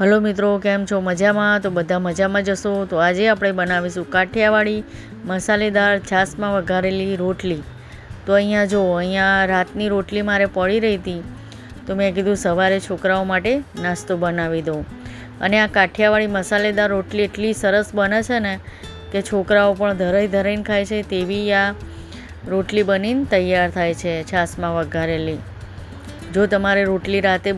Hello મિત્રો, કેમ છો? મજામાં? તો બધા મજામાં જશો તો આજે આપણે બનાવીશું કાઠિયાવાડી મસાલેદાર છાશમાં વઘારેલી રોટલી. તો અહીંયા જો, અહીંયા રાતની રોટલી મારે પડી રહી હતી, તો મેં કીધું સવારે છોકરાઓ માટે નાસ્તો બનાવી દઉં. અને આ કાઠિયાવાડી મસાલેદાર રોટલી એટલી સરસ બને છે ને કે છોકરાઓ પણ ધરાઈ ધરાઈને ખાય છે, તેવી આ રોટલી બનીને તૈયાર થાય છે છાશમાં વઘારેલી. જો તમારે રોટલી રાતે,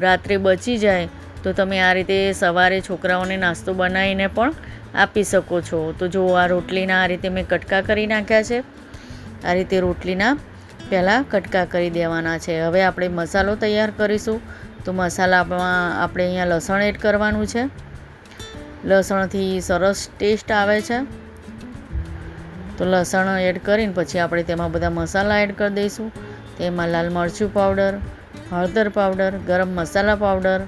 રાત્રે બચી જાય તો તમે આ રીતે સવારે છોકરાઓને નાસ્તો બનાવીને પણ આપી શકો છો. તો જો આ રોટલીના આ રીતે મેં કટકા કરી નાખ્યા છે. આ રીતે રોટલીના પહેલાં કટકા કરી દેવાના છે. હવે આપણે મસાલો તૈયાર કરીશું. તો મસાલામાં આપણે અહીંયા લસણ એડ કરવાનું છે. લસણથી સરસ ટેસ્ટ આવે છે. તો લસણ એડ કરીને પછી આપણે તેમાં બધા મસાલા એડ કરી દઈશું. તેમાં લાલ મરચું પાવડર, હળદર પાવડર, ગરમ મસાલા પાવડર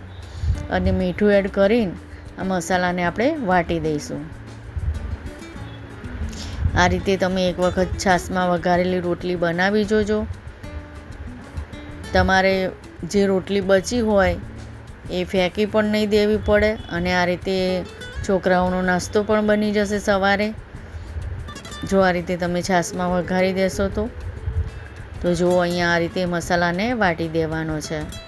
અને મીઠું એડ કરીને આ મસાલાને આપણે વાટી દઈશું. આ રીતે તમે એક વખત છાશમાં વઘારેલી રોટલી બનાવી જોજો. તમારે જે રોટલી બચી હોય એ ફેંકી પણ નહીં દેવી પડે અને આ રીતે છોકરાઓનો નાસ્તો પણ બની જશે સવારે. જો આ રીતે તમે છાશમાં વઘારી દેશો તો. તો જુઓ અહીંયા આ રીતે મસાલાને વાટી દેવાનો છે.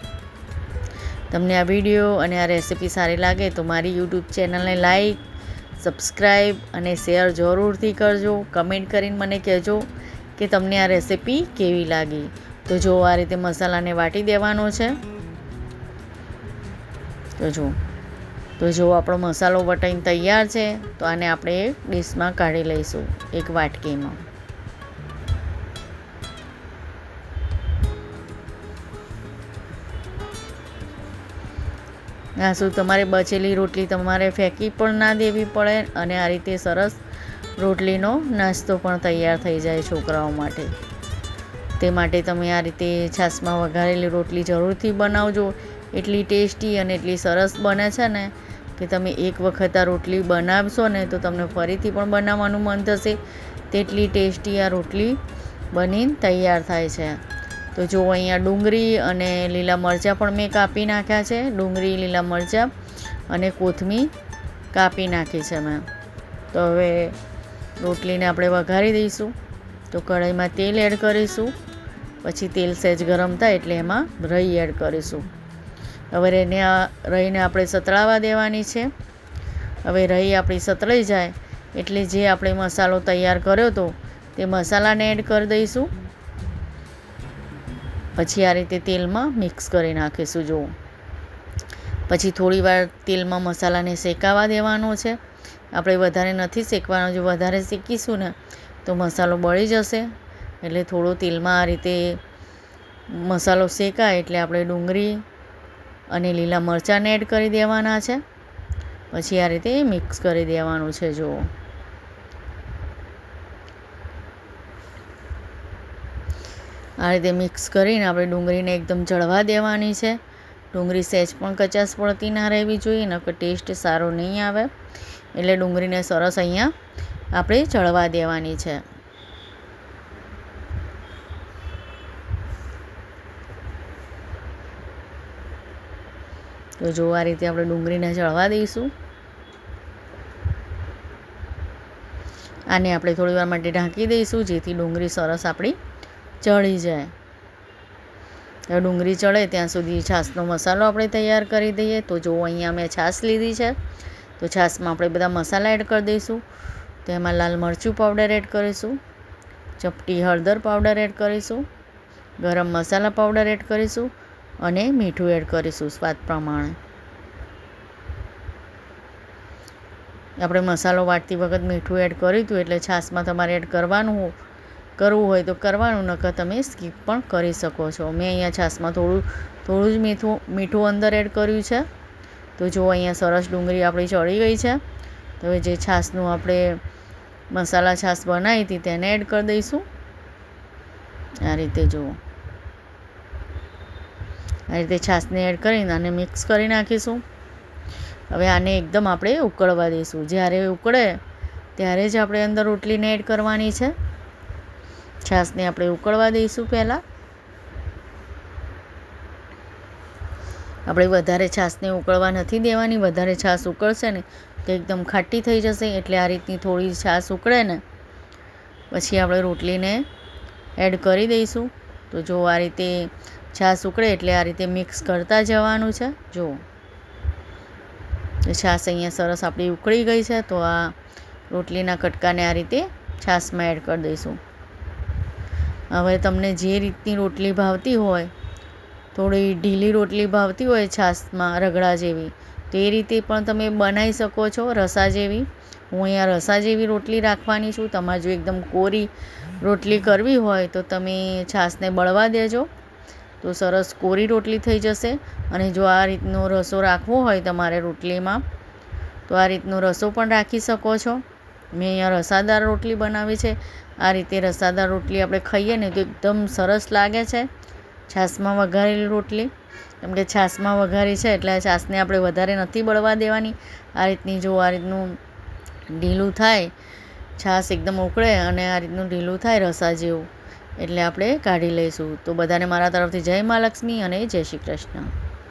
તમને આ વીડિયો અને આ રેસીપી સારી લાગે તો મારી યુટ્યુબ ચેનલને લાઈક, સબસ્ક્રાઈબ અને શેર જરૂરથી કરજો. કમેન્ટ કરીને મને કહેજો કે તમને આ રેસીપી કેવી લાગી. તો જો આ રીતે મસાલાને વાટી દેવાનો છે. તો જો તો જો આપણો મસાલો વટાઈને તૈયાર છે, તો આને આપણે ડીશમાં કાઢી લઈશું એક વાટકીમાં. શું, તમારે બચેલી રોટલી તમારે ફેંકી પણ ના દેવી પડે અને આ રીતે સરસ રોટલીનો નાસ્તો પણ તૈયાર થઈ જાય છોકરાઓ માટે. તે માટે તમે આ રીતે છાશમાં વઘારેલી રોટલી જરૂરથી બનાવજો. એટલી ટેસ્ટી અને એટલી સરસ બને છે ને કે તમે એક વખત આ રોટલી બનાવશો ને તો તમને ફરીથી પણ બનાવવાનું મન થશે. તેટલી ટેસ્ટી આ રોટલી બનીને તૈયાર થાય છે. તો જો અહીંયા ડુંગળી અને લીલા મરચાં પણ મેં કાપી નાખ્યા છે. ડુંગળી, લીલા મરચાં અને કોથમીર કાપી નાખી છે મેં. તો હવે રોટલીને આપણે વઘારી દઈશું. તો કઢાઈમાં તેલ એડ કરીશું. પછી તેલ સહેજ ગરમ થાય એટલે એમાં રહી એડ કરીશું. હવે રહીને રહીને આપણે સતળાવા દેવાની છે. હવે રહી આપણી સતળાઈ જાય એટલે જે આપણે મસાલો તૈયાર કર્યો હતો તે મસાલાને એડ કરી દઈશું. પછી આ રીતે તેલમાં મિક્સ કરી નાખીશું, જુઓ. પછી થોડી વાર તેલમાં મસાલાને શેકાવા દેવાનો છે. આપણે વધારે નથી શેકવાનો, જો વધારે શેકીશું ને, તો મસાલો બળી જશે. એટલે થોડો તેલમાં આ રીતે મસાલો શેકાય એટલે આપણે ડુંગળી અને લીલા મરચાંને એડ કરી દેવાના છે. પછી આ રીતે મિક્સ કરી દેવાનું છે, જુઓ. આ રીતે મિક્સ કરીને આપણે ડુંગળીને એકદમ જળવા દેવાની છે. ડુંગળી સહેજ પણ કચાશ પડતી ના રહેવી જોઈએ, નકર ટેસ્ટ સારો નહીં આવે. એટલે ડુંગળીને સરસ અહીંયા આપણે ચડવા દેવાની છે. તો જો આ રીતે આપણે ડુંગળીને ચડવા દઈશું. આને આપણે થોડી વાર માટે ઢાંકી દઈશું, જેથી ડુંગળી સરસ આપણી ચડી જાય. ડુંગળી ચડે ત્યાં સુધી છાશનો મસાલો આપણે તૈયાર કરી દઈએ. તો જો અહીંયા મેં છાશ લીધી છે, તો છાશમાં આપણે બધા મસાલા એડ કરી દઈશું. તો એમાં લાલ મરચું પાવડર એડ કરીશું, ચપટી હળદર પાવડર એડ કરીશું, ગરમ મસાલા પાવડર એડ કરીશું અને મીઠું એડ કરીશું સ્વાદ પ્રમાણે. આપણે મસાલો વાટતી વખત મીઠું એડ કર્યું હતું એટલે છાશમાં તમારે એડ કરવાનું કરવું હોય તો કરવાનું, નકર તમે સ્કીપ પણ કરી શકો છો. મેં અહીંયા છાશમાં થોડું થોડું જ મીઠું મીઠું અંદર એડ કર્યું છે. તો જો અહીંયા સરસ ડુંગળી આપણી ચડી ગઈ છે, તો હવે જે છાશનું આપણે મસાલા છાશ બનાવી હતી તેને એડ કરી દઈશું. આ રીતે જુઓ. આ રીતે છાશને એડ કરીને આને મિક્સ કરી નાખીશું. હવે આને એકદમ આપણે ઉકળવા દઈશું. જ્યારે ઉકળે, ત્યારે જ આપણે અંદર રોટલીને એડ કરવાની છે. છાશને આપણે ઉકળવા દઈશું પહેલાં. આપણે વધારે છાશને ઉકળવા નથી દેવાની, વધારે છાશ ઉકળશે ને તો એકદમ ખાટી થઈ જશે એટલે આ રીતની થોડી છાશ ઉકળે ને. પછી આપણે રોટલીને એડ કરી દઈશું. તો જો આ રીતે છાશ ઉકળે એટલે આ રીતે મિક્સ કરતા જવાનું છે. જો છાશ અહીંયા સરસ આપણી ઉકળી ગઈ છે તો આ રોટલીના કટકાને આ રીતે છાશમાં એડ કરી દઈશું. હવે તમને જે રીતની રોટલી ભાવતી હોય, થોડી ઢીલી રોટલી ભાવતી હોય છાશમાં રગડા જેવી, તો એ રીતે પણ તમે બનાવી શકો છો રસા જેવી. હું અહીંયા રસા જેવી રોટલી રાખવાની છું. તમારે જો એકદમ કોરી રોટલી કરવી હોય તો તમે છાશને બળવા દેજો. તો સરસ કોરી રોટલી થઈ જશે. અને જો આ રીતનો રસો રાખવો હોય તમારે રોટલીમાં, તો આ રીતનો રસો પણ રાખી શકો છો. મેં અહીંયા રસાદાર રોટલી બનાવી છે. આ રીતે રસાદાર રોટલી આપણે ખાઈએ ને તો એકદમ સરસ લાગે છે. છાશમાં વઘારેલી રોટલી. કેમ કે છાશમાં વઘારી છે એટલે છાશને આપણે વધારે નથી બળવા દેવાની. આ રીતની જો આ રીતનું ઢીલું થાય, છાશ એકદમ ઉકળે અને આ રીતનું ઢીલું થાય રસા જેવું. એટલે આપણે કાઢી લઈશું. તો બધાને મારા તરફથી જય મા લક્ષ્મી અને જય શ્રી કૃષ્ણ.